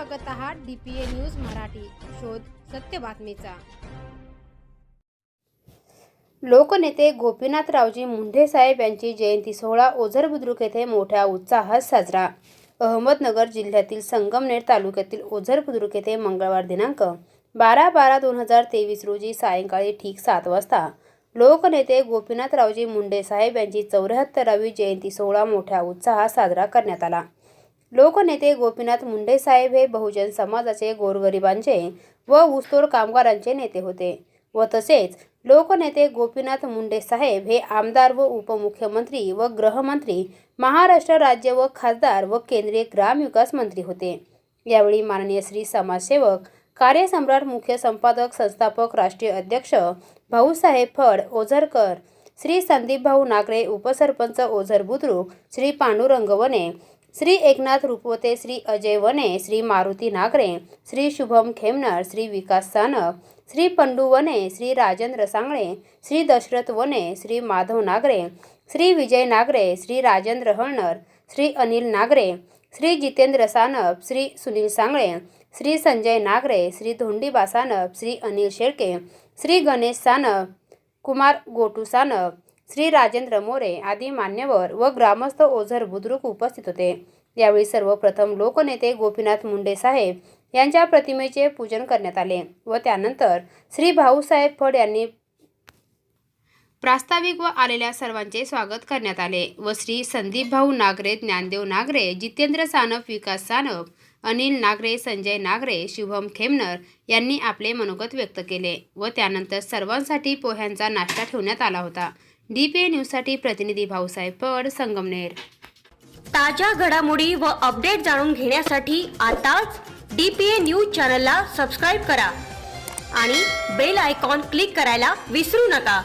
बघत आहात D P A news Marathi. शोध सत्य बातमीचा. लोकनेते गोपीनाथरावजी मुंढे साहेब यांची जयंती सोहळा ओझर बुद्रुक येथे मोठ्या उत्साहात साजरा. अहमदनगर जिल्ह्यातील संगमनेर तालुक्यातील ओझर बुद्रुक येथे मंगळवार दिनांक बारा बारा दोन हजार तेवीस रोजी सायंकाळी ठीक सात वाजता लोकनेते गोपीनाथरावजी मुंडे साहेब यांची चौऱ्याहत्तरावी जयंती सोहळा मोठ्या उत्साहात साजरा करण्यात आला. लोकनेते गोपीनाथ मुंडे साहेब हे बहुजन समाजाचे गोरगरिबांचे व ऊसतोड कामगारांचे नेते होते व तसेच लोकनेते गोपीनाथ मुंडे साहेब हे आमदार व उपमुख्यमंत्री व गृहमंत्री महाराष्ट्र राज्य व खासदार व केंद्रीय ग्रामविकास मंत्री होते. यावेळी माननीय श्री समाजसेवक कार्यसम्राट मुख्य संपादक संस्थापक राष्ट्रीय अध्यक्ष भाऊसाहेब फड ओझरकर श्री संदीप भाऊ नागरे उपसरपंच ओझर बुद्रुक श्री पांडुरंग वने श्री एकनाथ रुपवते श्री अजय वने श्री मारुती नागरे श्री शुभम खेमनर श्री विकास सानप श्री पंडू वने श्री राजेंद्र सांगळे श्री दशरथ वने श्री माधव नागरे श्री विजय नागरे श्री राजेंद्र हळणर श्री अनिल नागरे श्री जितेंद्र सानप श्री सुनील सांगळे श्री संजय नागरे श्री धोंडीबा सानप श्री अनिल शेळके श्री गणेश सानप कुमार गोटू सानप श्री राजेंद्र मोरे आदी मान्यवर व ग्रामस्थ ओझर बुद्रुक उपस्थित होते. यावेळी सर्वप्रथम लोकनेते गोपीनाथ मुंडे साहेब यांच्या प्रतिमेचे पूजन करण्यात आले व त्यानंतर श्री भाऊसाहेब फड यांनी प्रास्ताविक व आलेल्या सर्वांचे स्वागत करण्यात आले व श्री संदीप भाऊ नागरे ज्ञानदेव नागरे जितेंद्र सानप विकास सानप अनिल नागरे संजय नागरे शुभम खेमनर यांनी आपले मनोगत व्यक्त केले व त्यानंतर सर्वांसाठी पोह्यांचा नाश्ता ठेवण्यात आला होता. डी पी ए न्यूजसाठी प्रतिनिधी भाऊसाहेब पड संगमनेर. ताज्या घडामोडी व अपडेट जाणून घेण्यासाठी आताच डी पी ए न्यूज चॅनलला सबस्क्राईब करा आणि बेल आयकॉन क्लिक करायला विसरू नका.